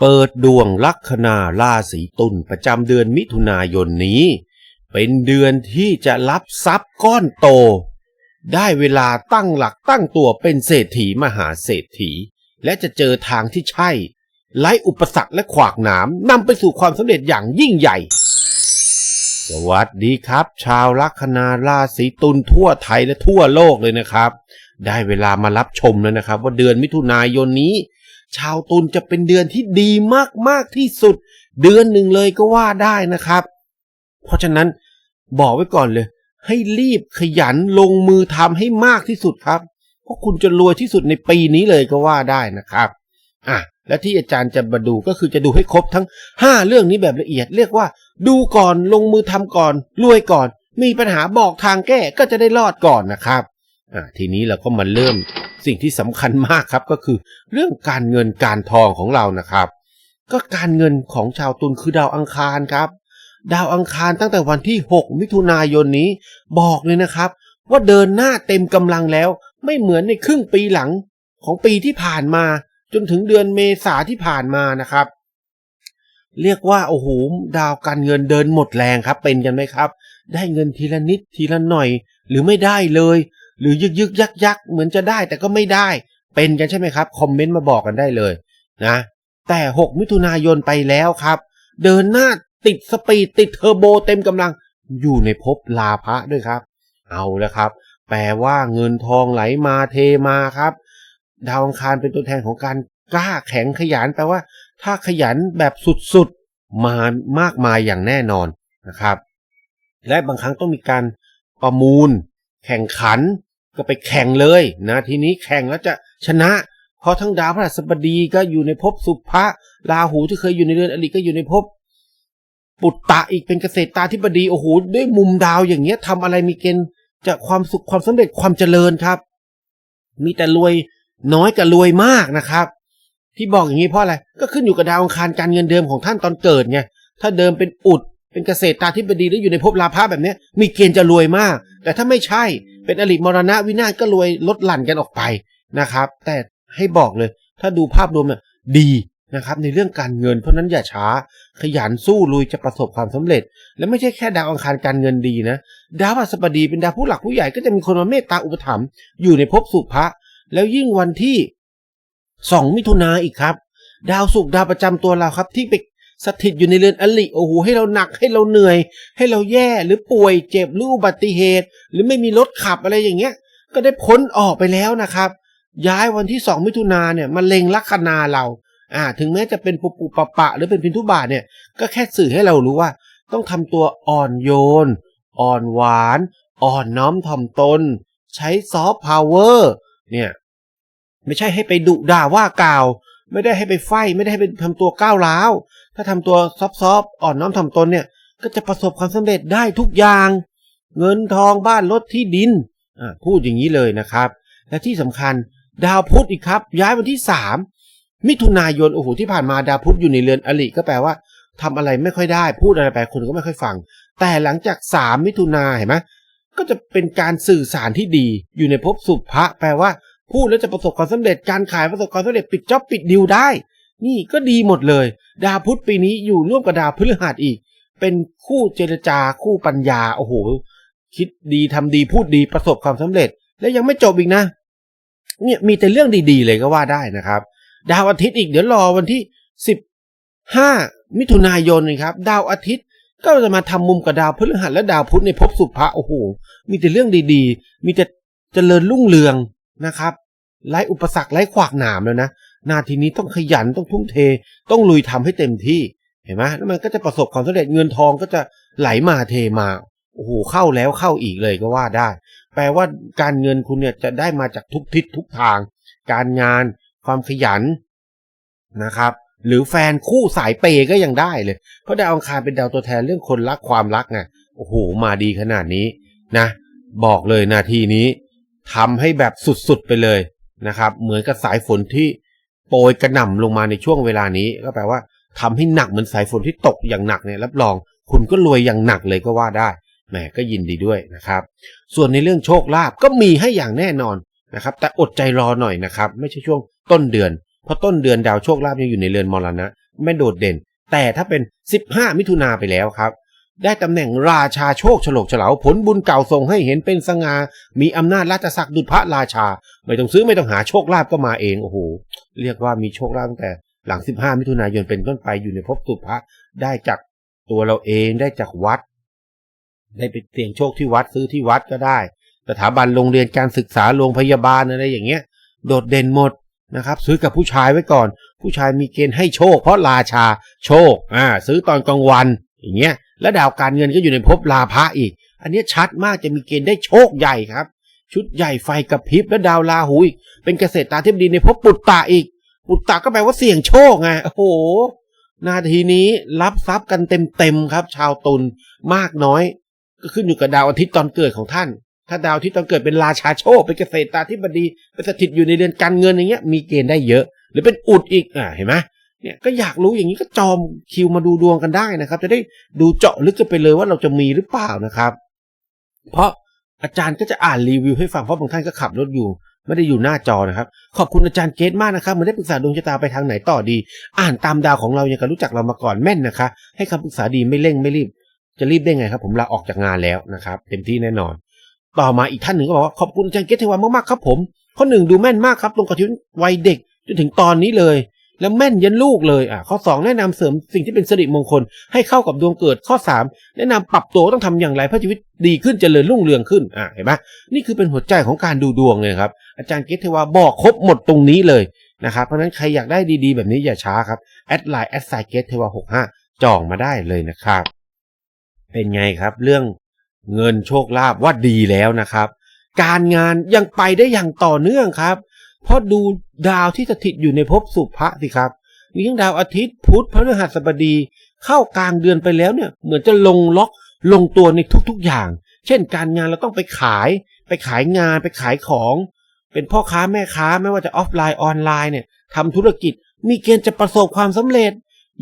เปิดดวงลัคนาราศีตุลประจำเดือนมิถุนายนนี้ เป็นเดือนที่จะรับทรัพย์ก้อนโต ได้เวลาตั้งหลักตั้งตัวเป็นเศรษฐีมหาเศรษฐี และจะเจอทางที่ใช่ไร้อุปสรรคและขวากหนามนำไปสู่ความสำเร็จอย่างยิ่งใหญ่ สวัสดีครับ ชาวลัคนาราศีตุลทั่วไทยและทั่วโลกเลยนะครับ ได้เวลามารับชมแล้วนะครับ ว่าเดือนมิถุนายนนี้ ชาวตุลจะเป็นเดือนที่ดีมากๆที่สุด เดือนหนึ่งเลยก็ว่าได้นะครับ เพราะฉะนั้นบอกไว้ก่อนเลย ให้รีบขยันลงมือทำให้มากที่สุดครับเพราะคุณจะรวยที่สุดในปีนี้เลยก็ว่าได้นะครับอะและที่อาจารย์จะมาดูก็คือจะดูให้ครบทั้ง 5 เรื่องนี้แบบละเอียด เรียกว่า ดูก่อนลงมือทำก่อน รวยก่อน มีปัญหาบอกทางแก้ก็จะได้รอดก่อนนะครับ อะทีนี้เราก็มาเริ่มสิ่งที่สำคัญมากครับก็คือ เรื่องการเงินการทองของเรานะครับ ก็การเงินของชาวตุลคือดาวอังคารครับ ดาวอังคารตั้งแต่วันที่ 6 มิถุนายนนี้บอกเลยนะครับ ว่าเดินหน้าเต็มกำลังแล้ว ไม่เหมือนในครึ่งปีหลังของปีที่ผ่านมา จนถึงเดือนเมษาที่ผ่านมานะครับ เรียกว่าโอ้โหดาวการเงินเดินหมดแรงครับเป็นกันไหมครับ ได้เงินทีละนิดทีละหน่อย หรือไม่ได้เลย หรือยึกยึกยักยักเหมือนจะได้แต่ก็ไม่ได้ เป็นกันใช่ไหมครับ คอมเมนต์มาบอกกันได้เลยนะ แต่ 6 มิถุนายนไปแล้วครับ เดินหน้าติดสปีดติดเทอร์โบเต็มกำลัง อยู่ในภพลาภะด้วยครับ เอาแล้วครับ แปลว่าเงินทองไหลมาเทมาครับ ดาวอังคารเป็นตัวแทนของการกล้าแข็งขยันแปลว่า ถ้าขยันแบบสุดๆ มามากมายอย่างแน่นอนนะครับ และบางครั้งต้องมีการประมูล แข่งขัน ก็ไปแข่งเลยนะทีนี้แข่งแล้วจะชนะ เพราะทั้งดาวพฤหัสบดีก็อยู่ในภพสุภะราหูที่เคยอยู่ในเรือนอริก็อยู่ในภพปุตตะอีกเป็นเกษตรตาธิบดีโอ้โหด้วยมุมดาวอย่างเงี้ยทำอะไรมีเกณฑ์จะความสุขความสำเร็จความเจริญครับ มีแต่รวยน้อยกับรวยมากนะครับ ที่บอกอย่างนี้เพราะอะไรก็ขึ้นอยู่กับดาวอังคารการเงินเดิมของท่านตอนเกิดไงถ้าเดิมเป็นอุด เป็นเกษตรตาธิบดีแล้วอยู่ในภพลาภะแบบนี้มีเกณฑ์จะรวยมาก แต่ถ้าไม่ใช่เป็นอริมรณะวินาศก็รวยลดหลั่นกันออกไปนะครับ แต่ให้บอกเลย ถ้าดูภาพรวมเนี่ยดีนะครับในเรื่องการเงินเพราะนั้นอย่าช้า ขยันสู้ลุยจะประสบความสำเร็จ และไม่ใช่แค่ดาวอังคารการเงินดีนะดาวพฤหัสบดีเป็นดาวผู้หลักผู้ใหญ่ก็จะมีคนมาเมตตาอุปถัมภ์อยู่ในภพสุภะแล้วยิ่งวันที่สองมิถุนาอีกครับ ดาวศุกดาวประจำตัวเราครับที่ไป สถิตอยู่ในเรือนอลิโอ้โหให้เราหนักให้เราเหนื่อย ให้เราแย่หรือป่วยเจ็บหรืออุบัติเหตุ หรือไม่มีรถขับอะไรอย่างเงี้ย ก็ได้พ้นออกไปแล้วนะครับ ย้ายวันที่สองมิถุนาเนี่ยมาเล็งลัคนาเราอ่าถึงแม้จะเป็นปุปุปะปะ หรือเป็นพินทุบาทเนี่ยก็แค่สื่อให้เรารู้ว่า ต้องทำตัวอ่อนโยน อ่อนหวาน อ่อนน้อมถ่อมตน ใช้ซอฟต์พาวเวอร์เนี่ยไม่ใช่ให้ไปดุด่าว่ากล่าว ไม่ได้ให้ไปไฟไม่ได้ให้ไปทำตัวก้าวร้าว ถ้าทำตัวซอฟต์ๆอ่อนน้อมถ่อมตนเนี่ย ก็จะประสบความสำเร็จได้ทุกอย่าง เงินทองบ้านรถที่ดินอ่าพูดอย่างนี้เลยนะครับ และที่สำคัญดาวพุธอีกครับ ย้ายวันที่สามมิถุนายนโอ้โหที่ผ่านมาดาวพุธอยู่ในเรือนอลิก็แปลว่าทำอะไรไม่ค่อยได้ พูดอะไรไปคนก็ไม่ค่อยฟัง แต่หลังจากสามมิถุนาเห็นไหมก็จะเป็นการสื่อสารที่ดี อยู่ในภพสุภะแปลว่าพูดแล้วจะประสบความสำเร็จการขายประสบความสำเร็จปิดจ็อบปิดดิวได้ นี่ก็ดีหมดเลย ดาวพุธปีนี้อยู่ร่วมกับดาวพฤหัสอีก เป็นคู่เจรจาคู่ปัญญา โอ้โห คิดดีทำดีพูดดีประสบความสำเร็จ และยังไม่จบอีกนะ เนี่ยมีแต่เรื่องดีๆเลยก็ว่าได้นะครับ ดาวอาทิตย์อีกเดี๋ยวรอวันที่สิบห้ามิถุนายนนะครับ ดาวอาทิตย์ก็จะมาทำมุมกับดาวพฤหัสและดาวพุธในภพสุภะโอ้โห มีแต่เรื่องดีๆ มีแต่เจริญรุ่งเรืองนะครับไร้อุปสรรคไร้ขวากหนามแล้วนะ นาทีนี้ต้องขยันต้องทุ่มเท ต้องลุยทำให้เต็มที่เห็นไหมแล้วมันก็จะประสบความสำเร็จเงินทองก็จะไหลมาเทมาโอ้โหเข้าแล้วเข้าอีกเลยก็ว่าได้ แปลว่าการเงินคุณเนี่ยจะได้มาจากทุกทิศทุกทาง การงาน ความขยันนะครับ หรือแฟนคู่สายเปย์ก็ยังได้เลย เพราะดาวอังคารเป็นดาวตัวแทนเรื่องคนรักความรักไงโอ้โหมาดีขนาดนี้นะ บอกเลยนาทีนี้ทำให้แบบสุดๆไปเลยนะครับ เหมือนกับสายฝนที่ โปรยกระหน่ำลงมาในช่วงเวลานี้ ก็แปลว่าทำให้หนักเหมือนสายฝนที่ตกอย่างหนักเนี่ยรับรอง คุณก็รวยอย่างหนักเลยก็ว่าได้แหมก็ยินดีด้วยนะครับ ส่วนในเรื่องโชคลาภก็มีให้อย่างแน่นอนนะครับ แต่อดใจรอหน่อยนะครับ ไม่ใช่ช่วงต้นเดือน เพราะต้นเดือนดาวโชคลาภยังอยู่ในเรือนมรณะไม่โดดเด่น แต่ถ้าเป็น 15 มิถุนาไปแล้วครับ ได้ตำแหน่งราชาโชคฉลกฉลาวผลบุญเก่าส่งให้เห็นเป็นสง่ามีอำนาจราชศักดิ์ดุจพระราชา ไม่ต้องซื้อไม่ต้องหาโชคลาภก็มาเองโอ้โหเรียกว่ามีโชคลาภตั้งแต่หลัง 15 มิถุนายนเป็นต้นไปอยู่ในภพสุภะได้จากตัวเราเองได้จากวัด ได้ไปเสี่ยงโชคที่วัดซื้อที่วัดก็ได้ สถาบันโรงเรียนการศึกษาโรงพยาบาลอะไรอย่างเงี้ย โดดเด่นหมดนะครับ ซื้อกับผู้ชายไว้ก่อน ผู้ชายมีเกณฑ์ให้โชค เพราะราชาโชคอ่าซื้อตอนกลางวันอย่างเงี้ย และดาวการเงินก็อยู่ในภพลาภะอีก อันนี้ชัดมากจะมีเกณฑ์ได้โชคใหญ่ครับ ชุดใหญ่ไฟกระพริบและดาวราหูอีก เป็นเกษตรตาเทพดีในภพปุตตะอีก ปุตตะก็แปลว่าเสี่ยงโชคไงโอ้โห นาทีนี้รับทรัพย์กันเต็มๆครับ ชาวตุลมากน้อย ก็ขึ้นอยู่กับดาวอาทิตย์ตอนเกิดของท่าน ถ้าดาวอาทิตย์ตอนเกิดเป็นราชาโชคเป็นเกษตรตาธิบดีเป็นสถิตอยู่ในเรือนการเงินอย่างเงี้ยมีเกณฑ์ได้เยอะ หรือเป็นอุดอีกอ่าเห็นไหม เนี่ยก็อยากรู้อย่างนี้ก็จอมคิวมาดูดวงกันได้นะครับ จะได้ดูเจาะลึกกันไปเลยว่าเราจะมีหรือเปล่านะครับ เพราะอาจารย์ก็จะอ่านรีวิวให้ฟังเพราะบางท่านก็ขับรถอยู่ ไม่ได้อยู่หน้าจอนะครับ ขอบคุณอาจารย์เกตมากนะครับมาได้ปรึกษาดวงชะตาไปทางไหนต่อดี อ่านตามดาวของเราอย่างกับรู้จักเรามาก่อนแม่นนะคะ ให้คำปรึกษาดีไม่เร่งไม่รีบ จะรีบได้ไงครับ ผมลาออกจากงานแล้วนะครับ เต็มที่แน่นอน ต่อมาอีกท่านหนึ่งก็บอกว่าขอบคุณอาจารย์เกตเทวามากๆครับผมข้อหนึ่งดูแม่นมากครับตรงกับชีวิตวัยเด็กจนถึงตอนนี้เลย แล้วแม่นยันลูกเลยอะข้อ 2 แนะนำเสริมสิ่งที่เป็นสิริมงคล ให้เข้ากับดวงเกิดข้อ 3 แนะนำปรับตัวต้องทำอย่างไรเพื่อชีวิตดีขึ้นเจริญรุ่งเรืองขึ้นอะเห็นไหมนี่คือเป็นหัวใจของการดูดวงเลยครับ อาจารย์เกตเทวาบอกครบหมดตรงนี้เลยนะครับเพราะฉะนั้นใครอยากได้ดีๆ แบบนี้อย่าช้าครับแอดไลน์แอดไซเกตเทวาหกห้าจองมาได้เลยนะครับ เป็นไงครับ เรื่องเงินโชคลาภว่าดีแล้วนะครับ การงานยังไปได้อย่างต่อเนื่องครับ เพราะดูดาวที่สถิตอยู่ในภพสุภะสิครับ มีทั้งดาวอาทิตย์พุธพฤหัสบดี เข้ากลางเดือนไปแล้วเนี่ย เหมือนจะลงล็อกลงตัวในทุกๆอย่าง เช่น การงานเราต้องไปขาย ไปขายงานไปขายของ เป็นพ่อค้าแม่ค้าไม่ว่าจะออฟไลน์ออนไลน์เนี่ยทำธุรกิจมีเกณฑ์จะประสบความสำเร็จ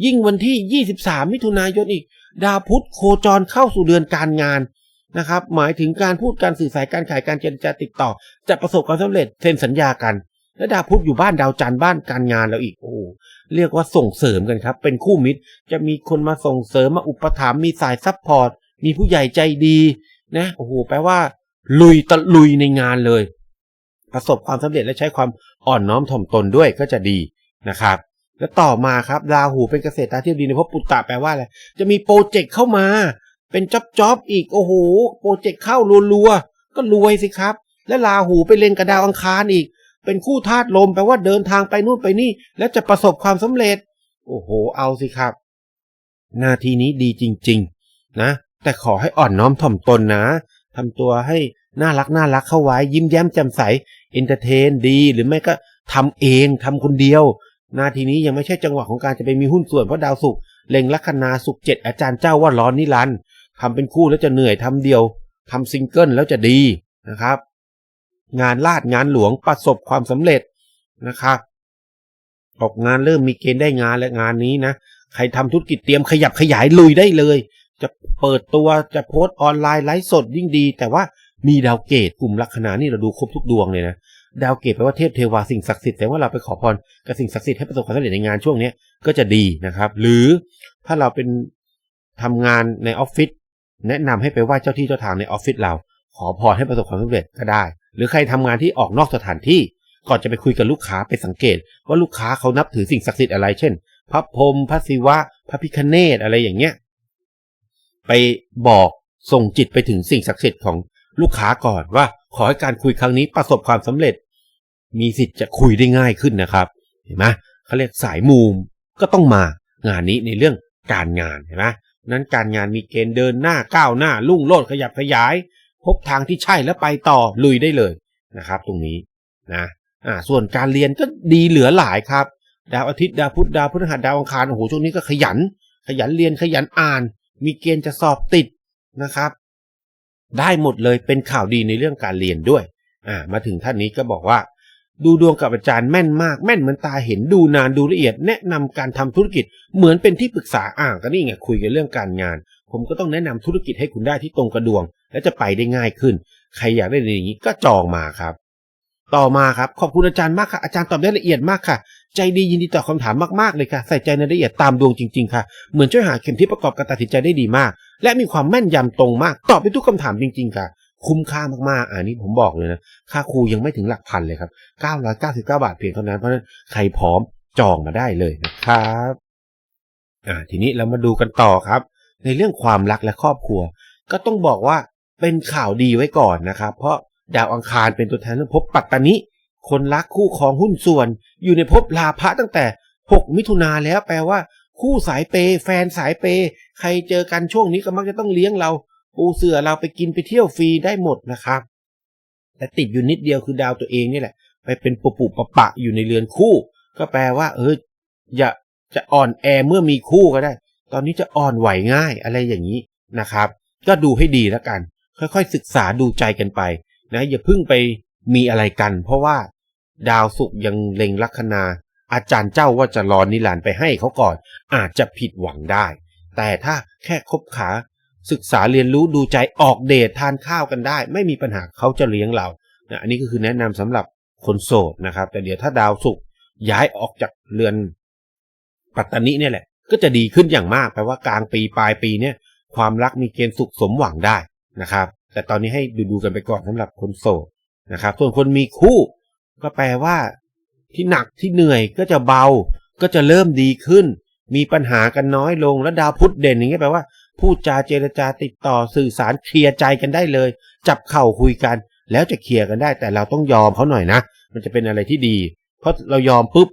ยิ่งวันที่ 23 มิถุนายนอีก ดาวพุธโคจรเข้าสู่เดือนการงานนะครับ หมายถึงการพูดการสื่อสารการขายการเจรจาติดต่อ จะประสบความสำเร็จเซ็นสัญญากัน และดาวพุธอยู่บ้านดาวจันทร์บ้านการงานแล้วอีกโอ้เรียกว่าส่งเสริมกันครับ เป็นคู่มิตรจะมีคนมาส่งเสริมมาอุปถัมภ์มีสายซัพพอร์ตมีผู้ใหญ่ใจดีนะโอ้โหแปลว่า ลุยตะลุยในงานเลย ประสบความสำเร็จและใช้ความอ่อนน้อมถ่อมตนด้วยก็จะดีนะครับ แล้วต่อมาครับราหูเป็นเกษตรตาเทียบดีในภพปุตตะแปลว่าอะไรจะมีโปรเจกต์เข้ามา เป็นจ็อบจ็อบอีกโอ้โหโปรเจกต์เข้ารัวๆก็รวยสิครับ และราหูไปเล่นกับดาวอังคารอีก เป็นคู่ธาตุลมแปลว่าเดินทางไปนู่นไปนี่ แล้วจะประสบความสำเร็จ โอ้โห เอาสิครับ หน้าที่นี้ดีจริง ๆ นะ แต่ขอให้อ่อนน้อมถ่อมตนนะทำตัวให้น่ารักน่ารักเข้าไว้ ยิ้มแย้มแจ่มใสเอนเตอร์เทนดี หรือไม่ก็ทำเองทำคนเดียวนาทีนี้ยังไม่ใช่จังหวะของการจะไปมีหุ้นส่วนเพราะดาวศุกเล็งลัคนาศุกเจ็ดอาจารย์เจ้าว่าร้อนนิรันด์ทำเป็นคู่แล้วจะเหนื่อยทำเดียวทำซิงเกิลแล้วจะดีนะครับ งานลาดงานหลวงประสบความสำเร็จนะครับออกงานเริ่มมีเกณฑ์ได้งานและงานนี้นะใครทำธุรกิจเตรียมขยับขยายลุยได้เลย จะเปิดตัวจะโพสต์ออนไลน์ไลฟ์สดยิ่งดี แต่ว่ามีดาวเกตกลุ่มลัคนานี่เราดูครบทุกดวงเลยนะดาวเกตแปลว่าเทพเทวาสิ่งศักดิ์สิทธิ์แต่ว่าเราไปขอพรกับสิ่งศักดิ์สิทธิ์ให้ประสบความสำเร็จในงานช่วงนี้ก็จะดีนะครับ หรือถ้าเราเป็นทำงานในออฟฟิศแนะนำให้ไปไหว้เจ้าที่เจ้าทางในออฟฟิศเรา ขอพรให้ประสบความสำเร็จก็ได้ หรือใครทำงานที่ออกนอกสถานที่ก่อนจะไปคุยกับลูกค้าไปสังเกต ว่าลูกค้าเขานับถือสิ่งศักดิ์สิทธิ์อะไร เช่น พระพรหมพระศิวะ พระพิคเนตอะไรอย่างเงี้ยไปบอกส่งจิตไปถึงสิ่งศักดิ์สิทธิ์ของลูกค้าก่อนว่า ขอให้การคุยครั้งนี้ประสบความสำเร็จ มีสิทธิ์จะคุยได้ง่ายขึ้นนะครับ เห็นไหมเขาเรียกสายมูมก็ต้องมางานนี้ในเรื่องการงานเห็นไหมนั้นการงานมีเกณฑ์เดินหน้าก้าวหน้า ลุ่งโลดขยับขยาย พบทางที่ใช่แล้วไปต่อลุยได้เลยนะครับ ตรงนี้นะอ่าส่วนการเรียนก็ดีเหลือหลายครับ ดาวอาทิตย์ดาวพุธดาวพฤหัสดาวอังคารโอ้โหช่วงนี้ก็ขยัน ขยันเรียนขยันอ่าน มีเกณฑ์จะสอบติดนะครับ ได้หมดเลยเป็นข่าวดีในเรื่องการเรียนด้วยอ่ามาถึงท่านนี้ก็บอกว่า ดูดวงกับอาจารย์แม่นมาก แม่นเหมือนตาเห็นดูนานดูละเอียด แนะนำการทำธุรกิจเหมือนเป็นที่ปรึกษาอ่างก็นี่ไงคุยกันเรื่องการงาน ผมก็ต้องแนะนำธุรกิจให้คุณได้ที่ตรงกระดวง และจะไปได้ง่ายขึ้น ใครอยากได้อย่างนี้ก็จองมาครับ ต่อมาครับขอบคุณอาจารย์มากค่ะอาจารย์ตอบได้ละเอียดมากค่ะ ใจดียินดีตอบคำถามมากๆเลยค่ะ ใส่ใจในรายละเอียดตามดวงจริงๆค่ะ เหมือนช่วยหาเข็มทิศประกอบการตัดสินใจได้ดีมาก และมีความแม่นยำตรงมาก ตอบไปทุกคำถามจริง ๆ ค่ะ คุ้มค่ามากๆอันนี้ผมบอกเลยนะค่าครูยังไม่ถึงหลักพันเลยครับ999 บาทเพียงเท่านั้นเพราะฉะนั้นใครพร้อมจองมาได้เลยนะครับอ่าทีนี้เรามาดูกันต่อครับ ในเรื่องความรักและครอบครัว ก็ต้องบอกว่า เป็นข่าวดีไว้ก่อนนะครับ เพราะดาวอังคารเป็นตัวแทนของภพปัตตานิคนรักคู่ครองหุ้นส่วน อยู่ในภพลาภะตั้งแต่ 6 มิถุนาแล้วแปลว่า คู่สายเปย์แฟนสายเปย์ใครเจอกันช่วงนี้ก็มักจะต้องเลี้ยงเรา ปูเสือเราไปกินไปเที่ยวฟรีได้หมดนะครับ แต่ติดอยู่นิดเดียวคือดาวตัวเองนี่แหละ ไปเป็นปุปุปะปะอยู่ในเรือนคู่ ก็แปลว่า เอออย่าจะอ่อนแอเมื่อมีคู่ก็ได้ ตอนนี้จะอ่อนไหวง่ายอะไรอย่างนี้นะครับ ก็ดูให้ดีแล้วกัน ค่อยๆศึกษาดูใจกันไปนะอย่าเพิ่งไปมีอะไรกัน เพราะว่าดาวศุกร์ยังเล็งลัคนา อาจารย์เจ้าว่าจะรอนนิรันไปให้เขาก่อน อาจจะผิดหวังได้ แต่ถ้าแค่คบขาศึกษาเรียนรู้ดูใจออกเดททานข้าวกันได้ ไม่มีปัญหาเขาจะเลี้ยงเรานะอันนี้ก็คือแนะนำสำหรับคนโสดนะครับ แต่เดี๋ยวถ้าดาวศุกร์ย้ายออกจากเรือนปัตตานิเนี่ยแหละ ก็จะดีขึ้นอย่างมากแปลว่ากลางปีปลายปีเนี่ยความรักมีเกณฑ์สุขสมหวังได้ นะครับ แต่ตอนนี้ให้ดูดูกันไปก่อนสำหรับคนโสดนะครับ ส่วนคนมีคู่ ก็แปลว่า ที่หนักที่เหนื่อยก็จะเบา ก็จะเริ่มดีขึ้น มีปัญหากันน้อยลงแล้วดาวพุธเด่นอย่างเงี้ยแปลว่าพูดจาเจรจาติดต่อสื่อสารเคลียร์ใจกันได้เลย จับเข่าคุยกัน แล้วจะเคลียร์กันได้ แต่เราต้องยอมเขาหน่อยนะ มันจะเป็นอะไรที่ดี เพราะเรายอมปุ๊บ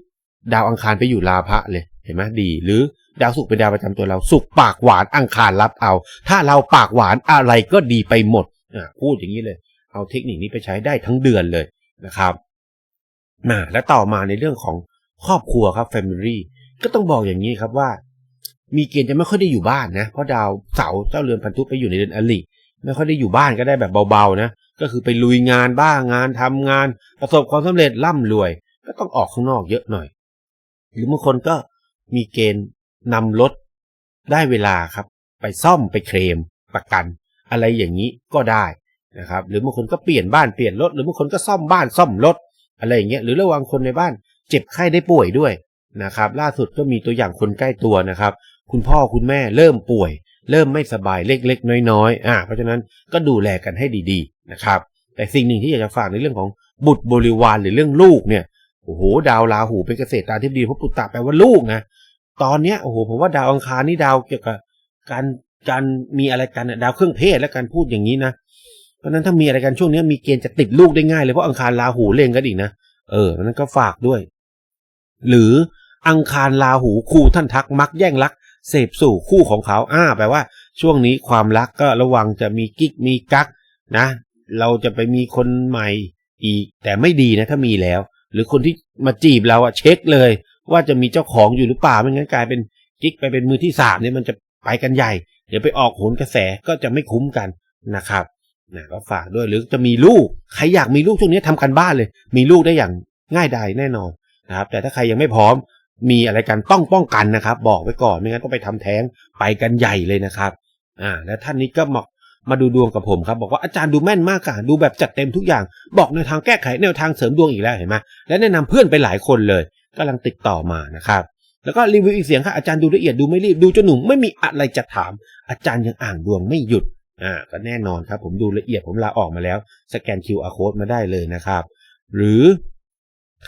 ดาวอังคารไปอยู่ลาภะเลยเห็นไหมดี หรือ ดาวศุกร์เป็นดาวประจำตัวเราศุกร์ปากหวานอังคารรับเอา ถ้าเราปากหวานอะไรก็ดีไปหมดอะพูดอย่างนี้เลย เอาเทคนิคนี้ไปใช้ได้ทั้งเดือนเลยนะครับมาและต่อมาในเรื่องของครอบครัวครับ Family ก็ต้องบอกอย่างนี้ครับว่า มีเกณฑ์จะไม่ค่อยได้อยู่บ้านนะ เพราะดาวเสาเจ้าเรือนพันธุไปอยู่ในเดือนอลิไม่ค่อยได้อยู่บ้านก็ได้แบบเบาๆนะก็คือไปลุยงานบ้างงานทำงาน ประสบความสำเร็จร่ำรวย ก็ต้องออกข้างนอกเยอะหน่อย หรือบางคนก็มีเกณฑ์ นำรถได้เวลาครับ ไปซ่อมไปเคลมประกัน อะไรอย่างนี้ก็ได้นะครับ หรือบางคนก็เปลี่ยนบ้านเปลี่ยนรถหรือบางคนก็ซ่อมบ้านซ่อมรถอะไรอย่างเงี้ยหรือระวังคนในบ้านเจ็บไข้ได้ป่วยด้วยนะครับ ล่าสุดก็มีตัวอย่างคนใกล้ตัวนะครับ คุณพ่อคุณแม่เริ่มป่วย เริ่มไม่สบายเล็กๆ น้อยๆอ่าเพราะฉะนั้นก็ดูแลกันให้ดีๆนะครับ แต่สิ่งหนึ่งที่อยากจะฝากในเรื่องของบุตรบริวารหรือเรื่องลูกเนี่ยโอ้โหดาวราหูเป็นเกษตรตาธิบดีเพราะปุตตะแปลว่าลูกนะ ตอนเนี้ยโอ้โหผมว่าดาวอังคารนี่ดาวเกี่ยวกับการการมีอะไรกันดาวเครื่องเพศและการพูดอย่างนี้นะเพราะนั้นถ้ามีอะไรกันช่วงนี้มีเกณฑ์จะติดลูกได้ง่ายเลยเพราะอังคารราหูเล็งกันอีกนะเออนั้นก็ฝากด้วย หรืออังคารราหูคู่ท่านทักมักแย่งรัก เสพสู่คู่ของเขาอ้าแปลว่า ช่วงนี้ความรักก็ระวังจะมีกิ๊กมีกักนะ เราจะไปมีคนใหม่อีก แต่ไม่ดีนะถ้ามีแล้ว หรือคนที่มาจีบเราอะเช็คเลย ว่าจะมีเจ้าของอยู่หรือเปล่าไม่งั้นกลายเป็นกิ๊กไปเป็นมือที่สามเนี่ยมันจะไปกันใหญ่ เดี๋ยวไปออกโหนกระแสก็จะไม่คุ้มกันนะครับนะก็ฝากด้วยหรือจะมีลูกใครอยากมีลูกช่วงนี้ทำกันบ้านเลย มีลูกได้อย่างง่ายดายแน่นอนนะครับ แต่ถ้าใครยังไม่พร้อมมีอะไรกันต้องป้องกันนะครับ บอกไว้ก่อนไม่งั้นต้องไปทำแท้งไปกันใหญ่เลยนะครับอ่าแล้วท่านนี้ก็มามาดูดวงกับผมครับ บอกว่าอาจารย์ดูแม่นมากค่ะดูแบบจัดเต็มทุกอย่าง บอกแนวทางแก้ไขแนวทางเสริมดวงอีกแล้วเห็นไหมและแนะนำเพื่อนไปหลายคนเลย กำลังติดต่อมานะครับ แล้วก็รีวิวอีกเสียงค่ะอาจารย์ดูละเอียดดูไม่รีบดูจนหนุ่มไม่มีอะไรจะถาม อาจารย์ยังอ่านดวงไม่หยุดอ่าก็แน่นอนครับผมดูละเอียดผมลาออกมาแล้ว สแกน QR code มาได้เลยนะครับ หรือ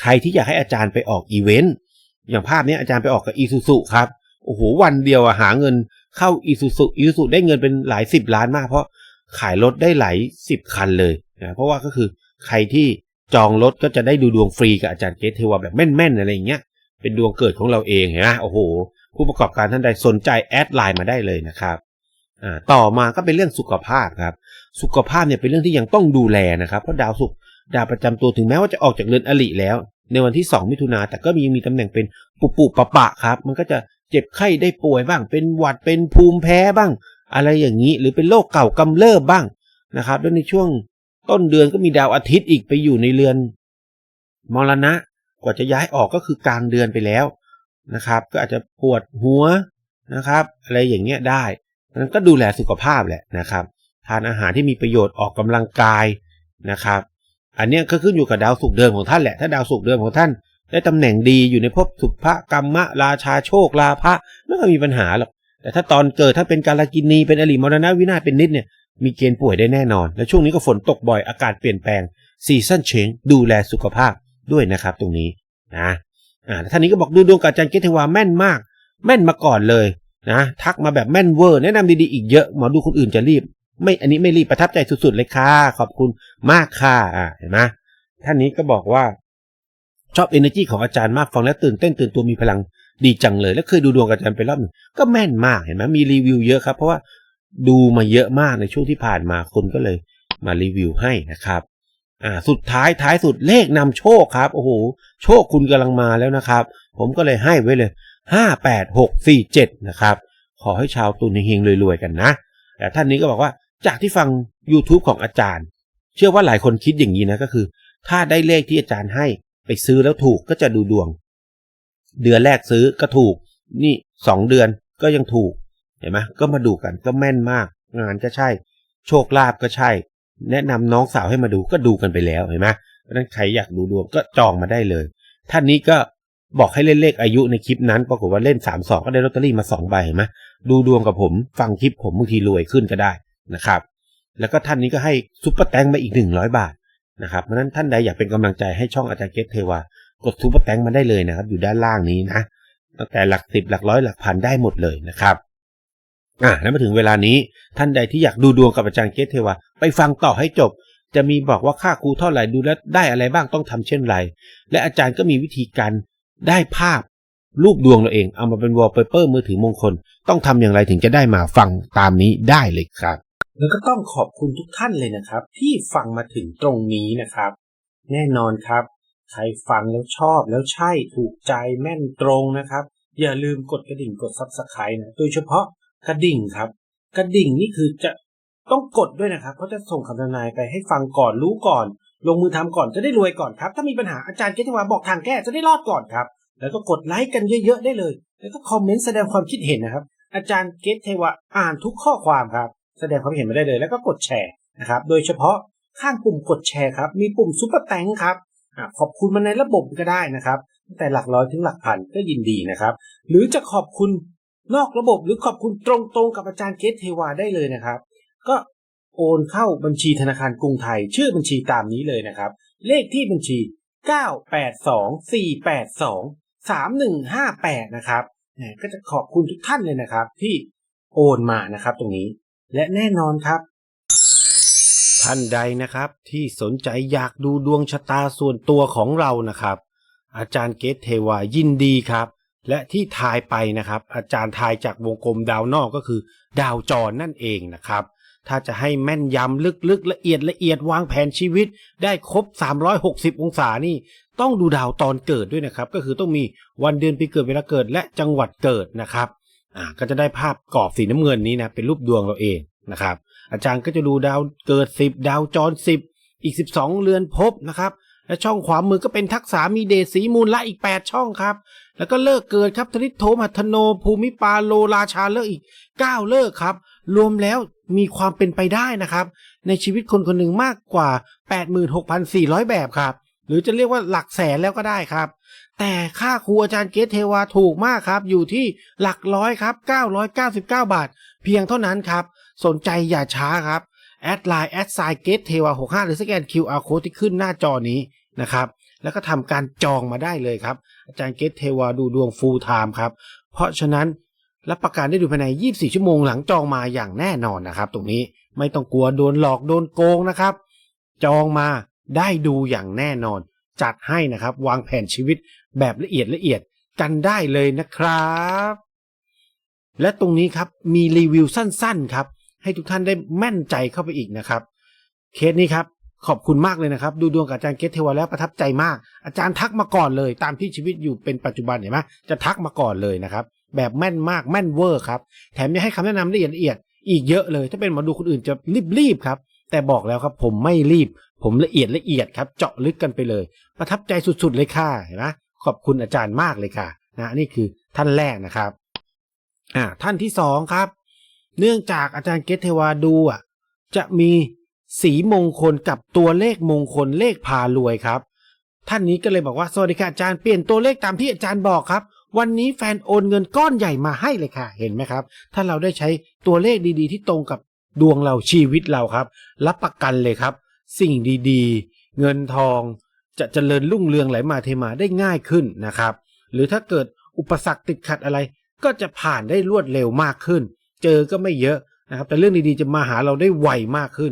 ใครที่อยากให้อาจารย์ไปออกอีเวนต์อย่างภาพนี้อาจารย์ไปออกกับอีซูซุครับโอ้โหวันเดียวอะหาเงินเข้าอีซูซุอีซูซุได้เงินเป็นหลายสิบล้านมากเพราะขายรถได้หลายสิบคันเลยนะเพราะว่าก็คือใครที่ จองรถก็จะได้ดูดวงฟรีกับอาจารย์เกตเทวาแบบแม่นๆอะไรอย่างเงี้ย เป็นดวงเกิดของเราเองเห็นไหมโอ้โห ผู้ประกอบการท่านใดสนใจแอดไลน์มาได้เลยนะครับอ่าต่อมาก็เป็นเรื่องสุขภาพครับ สุขภาพเนี่ยเป็นเรื่องที่ยังต้องดูแลนะครับเพราะดาวศุกร์ดาวประจำตัวถึงแม้ว่าจะออกจากเรือนอลิแล้ว ในวันที่ 2 มิถุนาแต่ก็มีมีตำแหน่งเป็นปุปุปะปะครับ มันก็จะเจ็บไข้ได้ป่วยบ้าง เป็นหวัดเป็นภูมิแพ้บ้าง อะไรอย่างนี้ หรือเป็นโรคเก่ากำเริบบ้างนะครับ แล้วในช่วง ต้นเดือนก็มีดาวอาทิตย์อีกไปอยู่ในเรือนมรณะกว่าจะย้ายออกก็คือกลางเดือนไปแล้วนะครับ ก็อาจจะปวดหัวนะครับ อะไรอย่างเงี้ยได้นั้นก็ดูแลสุขภาพแหละนะครับ ทานอาหารที่มีประโยชน์ออกกำลังกายนะครับ อันนี้ก็ขึ้นอยู่กับดาวสุกเดิมของท่านแหละถ้าดาวสุกเดิมของท่านได้ตำแหน่งดีอยู่ในภพสุภกรรมะราชาโชคลาภะไม่ค่อยมีปัญหาหรอกแต่ถ้าตอนเกิดถ้าเป็นกาลกินีเป็นอริมรณะวินาศเป็นนิดเนี่ย มีเกณฑ์ป่วยได้แน่นอน และช่วงนี้ก็ฝนตกบ่อยอากาศเปลี่ยนแปลงซีซันเชงดูแลสุขภาพด้วยนะครับตรงนี้นะอ่าท่านนี้ก็บอกดูดวงกับอาจารย์เกตเทวาแม่นมาก แม่นมาก่อนเลยนะทักมาแบบแม่นเวอร์แนะนำดีๆอีกเยอะหมอดูคนอื่นจะรีบ ไม่อันนี้ไม่รีบประทับใจสุดๆเลยค่ะขอบคุณมากค่ะอ่าเห็นไหมท่านนี้ก็บอกว่า ชอบ energy ของอาจารย์มากฟังแล้วตื่นเต้นตื่นตัวมีพลังดีจังเลย แล้วเคยดูดวงกับอาจารย์ไปรอบนึงก็แม่นมากเห็นไหมมีรีวิวเยอะครับเพราะว่า ดูมาเยอะมากในช่วงที่ผ่านมาคนก็เลยมารีวิวให้นะครับอ่าสุดท้ายท้ายสุดเลขนำโชคครับโอ้โหโชคคุณกำลังมาแล้วนะครับ ผมก็เลยให้ไว้เลยห้าแปดหกสี่เจ็ดนะครับ ขอให้ชาวตุนเฮงรวยๆกันนะแต่ท่านนี้ก็บอกว่าจากที่ฟัง YouTube ของอาจารย์ เชื่อว่าหลายคนคิดอย่างนี้นะก็คือ ถ้าได้เลขที่อาจารย์ให้ไปซื้อแล้วถูกก็จะดูดวง เดือนแรกซื้อก็ถูก นี่สองเดือนก็ยังถูก เห็นไหมก็มาดูกันก็แม่นมาก งานก็ใช่ โชคลาภก็ใช่ แนะนำน้องสาวให้มาดูก็ดูกันไปแล้วเห็นไหมเพราะนั้นใครอยากดูดวงก็จองมาได้เลย ท่านนี้ก็บอกให้เล่นเลขอายุในคลิปนั้นปรากฏว่าเล่นสามสองก็ได้ลอตเตอรี่มาสองใบเห็นไหมดูดวงกับผมฟังคลิปผมบางทีรวยขึ้นก็ได้นะครับ แล้วก็ท่านนี้ก็ให้ซุปเปอร์แตงมาอีกหนึ่งร้อยบาทนะครับเพราะนั้นท่านใดอยากเป็นกำลังใจให้ช่องอาจารย์เกตเทวากดซุปเปอร์แตงมาได้เลยนะครับ อยู่ด้านล่างนี้นะตั้งแต่หลักสิบหลักร้อยหลักพันได้หมดเลยนะครับ อะแล้วมาถึงเวลานี้ท่านใดที่อยากดูดวงกับอาจารย์เกตเทวาไปฟังต่อให้จบ จะมีบอกว่าค่าครูเท่าไหร่ดูแล้วได้อะไรบ้างต้องทำเช่นไร และอาจารย์ก็มีวิธีการได้ภาพรูปดวงเราเองเอามาเป็นวอลเปเปอร์มือถือมงคล ต้องทำอย่างไรถึงจะได้มาฟังตามนี้ได้เลยครับ แล้วก็ต้องขอบคุณทุกท่านเลยนะครับ ที่ฟังมาถึงตรงนี้นะครับ แน่นอนครับ ใครฟังแล้วชอบแล้วใช่ถูกใจแม่นตรงนะครับ อย่าลืมกดกระดิ่งกดซับสไครต์นะโดยเฉพาะ กระดิ่งครับ กระดิ่งนี่คือจะต้องกดด้วยนะครับเพราจะส่งคำทำนายไปให้ฟังก่อนรู้ก่อน ลงมือทำก่อนจะได้รวยก่อนครับ ถ้ามีปัญหาอาจารย์เกตวาบอกทางแก้จะได้รอดก่อนครับ แล้วก็กดไลค์กันเยอะๆได้เลย แล้วก็คอมเมนต์แสดงความคิดเห็นนะครับ อาจารย์เกตเทวะอ่านทุกข้อความครับ แสดงความเห็นมาได้เลย แล้วก็กดแชร์นะครับ โดยเฉพาะข้างปุ่มกดแชร์ครับ มีปุ่มซุปเปอร์แตงครับขอบคุณมาในระบบก็ได้นะครับ แต่หลักร้อยถึงหลักพันก็ยินดีนะครับ หรือจะขอบคุณ นอกระบบหรือขอบคุณตรงๆ กับอาจารย์เกตเทวาได้เลยนะครับ ก็โอนเข้าบัญชีธนาคารกรุงไทย ชื่อบัญชีตามนี้เลยนะครับ เลขที่บัญชี 982-482-3158 นะครับก็จะขอบคุณทุกท่านเลยนะครับ ที่โอนมานะครับตรงนี้ และแน่นอนครับ ท่านใดนะครับที่สนใจอยากดูดวงชะตาส่วนตัวของเรานะครับ อาจารย์เกตเทวายินดีครับ และที่ทายไปนะครับ อาจารย์ทายจากวงกลมดาวนอกก็คือ ดาวจรนั่นเองนะครับ ถ้าจะให้แม่นยำลึกๆ ละเอียดละเอียดวางแผนชีวิต ได้ครบ 360 องศานี่ ต้องดูดาวตอนเกิดด้วยนะครับ ก็คือต้องมีวันเดือนปีเกิดเวลาเกิด และจังหวัดเกิดนะครับอ่าก็จะได้ภาพกรอบสีน้ำเงินนี้นะเป็นรูปดวงเราเองนะครับ อาจารย์ก็จะดูดาวเกิด 10 ดาวจร 10 อีก 12 เรือนภพนะครับและช่องขวามือก็เป็นทักษะมีเดชสีมูลละอีก 8 ช่องครับ แล้วก็เลิกเกิดครับธนิตโทมัทโนภูมิปาโลราชาเลิกอีก 9 เลิกครับ รวมแล้วมีความเป็นไปได้นะครับ ในชีวิตคนคนหนึ่งมากกว่า 86,400 แบบครับ หรือจะเรียกว่าหลักแสนแล้วก็ได้ครับ แต่ค่าครูอาจารย์เกตเทวาถูกมากครับ อยู่ที่หลักร้อยครับ 999 บาท เพียงเท่านั้นครับ สนใจอย่าช้าครับแอดไลน์แอดไซเกตเทวา65 หรือสแกน QR code ที่ขึ้นหน้าจอนี้นะครับ แล้วก็ทำการจองมาได้เลยครับ อาจารย์เกตเทวาดูดวงฟูลไทม์ครับ เพราะฉะนั้นรับประกันได้ดูภายใน 24 ชั่วโมงหลังจองมาอย่างแน่นอนนะครับ ตรงนี้ไม่ต้องกลัวโดนหลอกโดนโกงนะครับ จองมาได้ดูอย่างแน่นอน จัดให้นะครับ วางแผนชีวิตแบบละเอียดละเอียดกันได้เลยนะครับ และตรงนี้ครับมีรีวิวสั้นๆครับ ให้ทุกท่านได้แม่นใจเข้าไปอีกนะครับ เคสนี้ครับ ขอบคุณมากเลยนะครับ ดูดวงกับอาจารย์เกตเทวาแล้วประทับใจมาก อาจารย์ทักมาก่อนเลย ตามที่ชีวิตอยู่เป็นปัจจุบันเห็นไหมจะทักมาก่อนเลยนะครับ แบบแม่นมากแม่นเวอร์ครับ แถมยังให้คำแนะนำละเอียดละเอียดอีกเยอะเลย ถ้าเป็นหมอดูคนอื่นจะรีบๆครับ แต่บอกแล้วครับผมไม่รีบ ผมละเอียดละเอียดครับ เจาะลึกกันไปเลย ประทับใจสุดๆเลยค่ะเห็นไหมขอบคุณอาจารย์มากเลยค่ะนะนี่คือท่านแรกนะครับอ่าท่านที่สองครับ เนื่องจากอาจารย์เกตเทวาดูอะจะมี สีมงคลกับตัวเลขมงคลเลขพารวยครับ ท่านนี้ก็เลยบอกว่าสวัสดีค่ะอาจารย์เปลี่ยนตัวเลขตามที่อาจารย์บอกครับ วันนี้แฟนโอนเงินก้อนใหญ่มาให้เลยค่ะ เห็นไหมครับ ถ้าเราได้ใช้ตัวเลขดีๆ ที่ตรงกับดวงเราชีวิตเราครับ รับประกันเลยครับ สิ่งดีๆ เงินทองจะเจริญรุ่งเรืองไหลมาเทมาได้ง่ายขึ้นนะครับ หรือถ้าเกิดอุปสรรคติดขัดอะไร ก็จะผ่านได้รวดเร็วมากขึ้น เจอก็ไม่เยอะนะครับ แต่เรื่องดีๆจะมาหาเราได้ไวมากขึ้น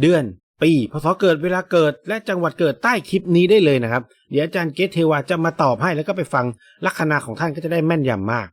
เดือน ปีพศเกิดเวลาเกิด และจังหวัดเกิดใต้คลิปนี้ได้เลยนะครับ เดี๋ยวอาจารย์เกตเทวาจะมาตอบให้แล้วก็ไปฟังลัคนาของท่านก็จะได้แม่นยำมาก